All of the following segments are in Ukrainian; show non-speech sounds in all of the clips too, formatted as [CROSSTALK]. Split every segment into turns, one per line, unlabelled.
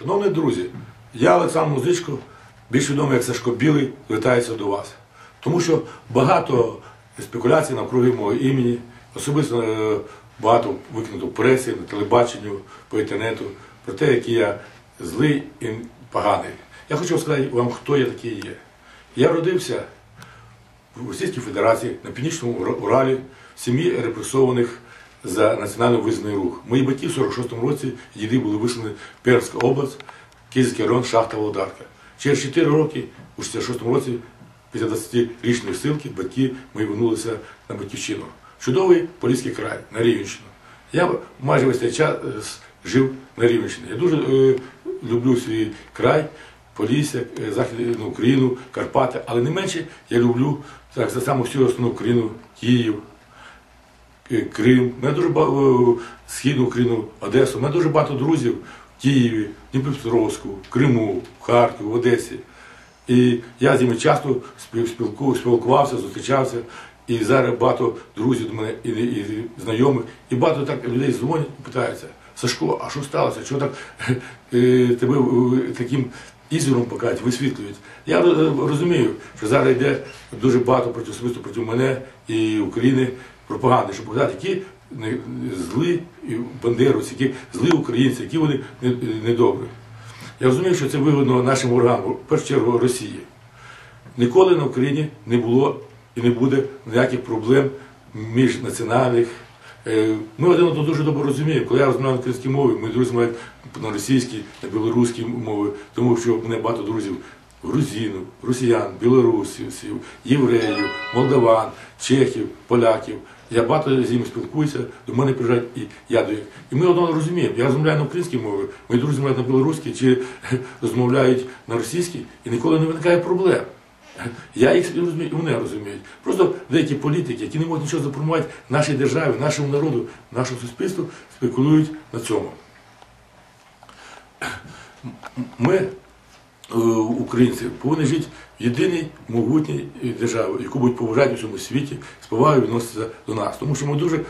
Шановні друзі, я Олександр Музичко, більш відомий як Сашко Білий, звертаюся до вас. Тому що багато спекуляцій навкруги мого імені, особисто е, багато викинуто в пресі, на телебаченню, по інтернету, про те, який я злий і поганий. Я хочу сказати вам, хто я такий є. Я родився в Російській Федерації на Північному Уралі в сім'ї репресованих за національно визнаний рух. Мої батьки в 46-му році діди були вислані в Перська область, Київський район, шахта Володарка. Через 4 роки, у 66-му році, після 20-річної силки, батьки мої вернулися на батьківщину. Чудовий Поліський край на Рівенщину. Я майже весь цей час е, жив на Рівенщині. Я дуже е, люблю свій край, Полісся, е, Західну Україну, Карпати, але не менше я люблю так само всю основну Україну, Київ, Крим. Мене дуже багато Східну Україну, Одесу. У мене дуже багато друзів в Києві, Дніпропетровську, в Криму, в Харкові, в Одесі. І я з ними часто спіл- спілкувався, зустрічався. І зараз багато друзів до мене і, і знайомих, і багато так людей дзвонять і питаються, Сашко, а що сталося? Чого так е, тебе е, таким ізором покажуть, висвітлюють? Я е, розумію, що зараз йде дуже багато проти особисто проти мене і України пропаганди, щоб показати, які злі бандеровці, які злі українці, які вони недобрі. Я розумію, що це вигодно нашим органам, в першу чергу Росії. Ніколи на Україні не було і не буде ніяких проблем міжнаціональних. Е, Ми один одного дуже добре розуміємо. Коли я розмовляю на українській мові, мої друзі мають на російській, на білоруській мові, тому що в мене багато друзів грузинів, росіян, білорусів, євреїв, молдаван, чехів, поляків. Я багато з ними спілкуюся, до мене приїжджають і я до них. І ми одного розуміємо. Я розмовляю на українській мові, мої друзі мають на білоруській чи [LAUGHS] розмовляють на російській, і ніколи не виникає проблем. Я їх розумію, і вони розуміють. Просто деякі політики, які не можуть нічого запропонувати нашій державі, нашому народу, нашому суспільству, спекулюють на цьому. Ми, е, українці, повинні жити в єдиній могутній державі, яку будуть поважати у всьому світі, з повагою відноситися до нас. Тому що ми дуже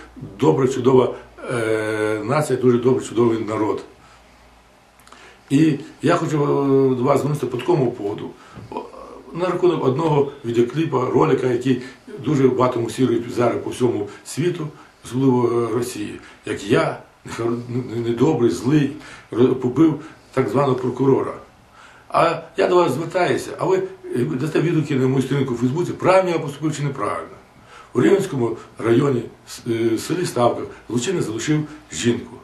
добра, чудова е, нація, дуже добрий, чудовий народ. І я хочу е, до вас звернутися по такому поводу. На рахунок одного відеокліпа, ролика, який дуже багато мусірують зараз по всьому світу, особливо Росії, як я, недобрий, злий, побив так званого прокурора. А я до вас звертаюся, а ви е, дасте відгуки на мою сторінку у Фейсбуці, правильно я поступив чи неправильно. У Рівненському районі, е, селі Ставках, злочинець залишив жінку.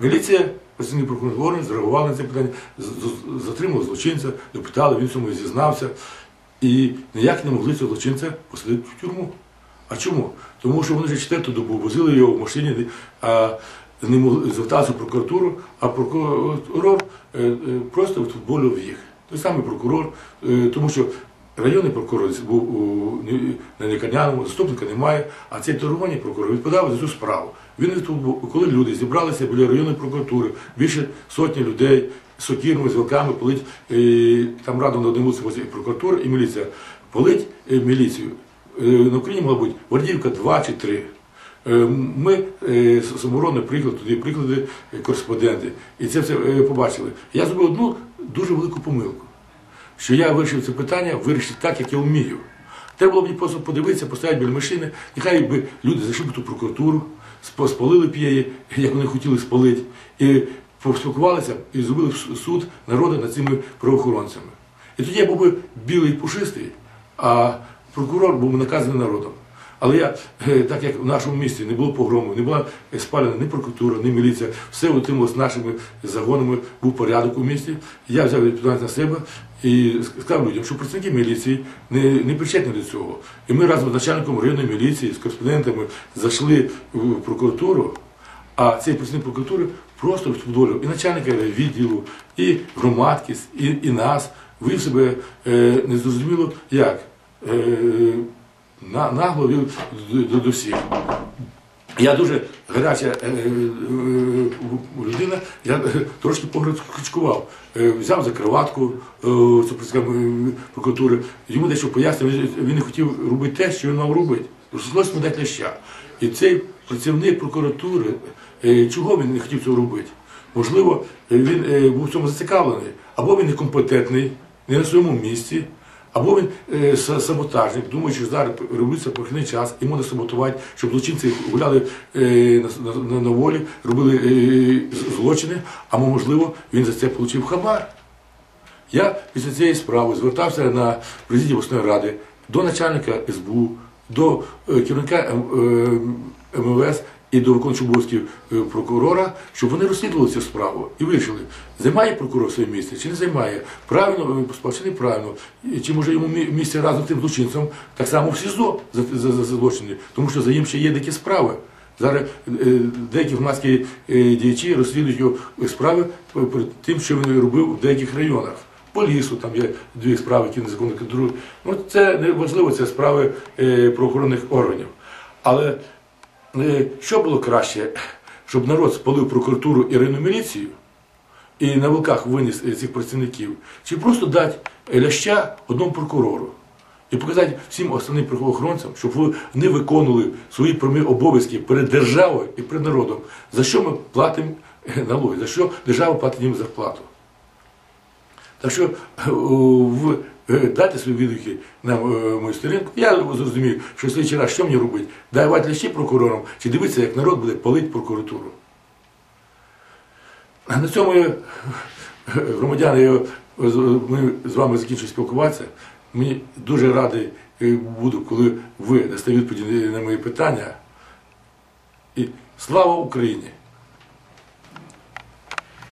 Міліція, працівник прокурорних органів зреагували на це питання, з- з- затримали злочинця, допитали, він цьому зізнався. І ніяк не могли цього злочинця посадити в тюрму. А чому? Тому що вони вже четверту добу возили його в машині, а не могли зверталися в прокуратуру, а прокурор е, е, просто відфутболював їх. Той самий прокурор, е, тому що районний прокурор був на лікарняному, заступника немає, а цей торгований прокурор відповідав за цю справу. Він коли люди зібралися біля районної прокуратури, більше сотні людей сокірами, з вилками полить, там радом на одному і прокуратура, і міліція. Полить міліцію. На Україні, мабуть, Вардіївка два чи три. Е, Ми е, з саморони приїхали туди, приїхали е, кореспонденти, і це все побачили. Я зробив одну дуже велику помилку, що я вирішив це питання вирішити так, як я вмію. Треба було мені просто подивитися, поставити біля машини, нехай би люди зайшли б ту прокуратуру, спалили б її, [LAUGHS] як вони хотіли спалити, і поспілкувалися і зробили суд народу над цими правоохоронцями. І тоді я був би білий пушистий, а прокурор був наказаний народом. Але я, е, так як в нашому місті не було погрому, не була спалена ні прокуратура, ні міліція, все утрималося нашими загонами, був порядок у місті. Я взяв відповідальність на себе і сказав людям, що працівники міліції не, не причетні до цього. І ми разом з начальником районної міліції, з кореспондентами зайшли в прокуратуру, а цей працівник прокуратури просто відфутболив і начальника відділу, і громадськість, і, і нас. Вив себе е, незрозуміло як. Е, нагло вів до, всіх. Я дуже гаряча е, е, е, людина, я трошки пограчкував. Взяв за кроватку прокуратури, йому дещо пояснив, він, не хотів робити те, що він мав робити. Йому дати ляща. І цей працівник прокуратури, чого він не хотів цього робити? можливо, він був в цьому зацікавлений, або він некомпетентний, не на своєму місці, або він е, саботажник, думаючи, що зараз робиться похідний час і можна саботувати, щоб злочинці гуляли е, на, на, на, волі, робили е, злочини, а можливо, він за це отримав хабар. Я після цієї справи звертався на президію обласної ради до начальника СБУ, до е, керівника М- е, МВС і до виконуючого обов'язків е, прокурора, щоб вони розслідували цю справу і вирішили, займає прокурор своє місце чи не займає, правильно е, чи неправильно, чи може йому місце разом з тим злочинцем так само в СІЗО за, за, за, злочини, тому що за ним ще є такі справи. Зараз е, деякі громадські діячі розслідують його справи перед тим, що він робив в деяких районах. По лісу там є дві справи, які незаконно контролюють. Ну, це не важливо, це справи правоохоронних органів. Але що було краще, щоб народ спалив прокуратуру і районну міліцію і на вилках виніс е, цих працівників, чи просто дати е, ляща одному прокурору і показати всім основним правоохоронцям, щоб вони виконували свої прямі обов'язки перед державою і перед народом, за що ми платимо е, налоги, за що держава платить їм зарплату. Так що е, в, е, дайте свої відгуки на е, мою сторінку. Я зрозумів, що слідчий раз що мені робити? Давати лящі прокурорам чи дивитися, як народ буде палити прокуратуру. А на цьому е, громадяни, я, ми з вами закінчимо спілкуватися. Мені дуже радий буду, коли ви дасте відповіді на мої питання. І слава Україні!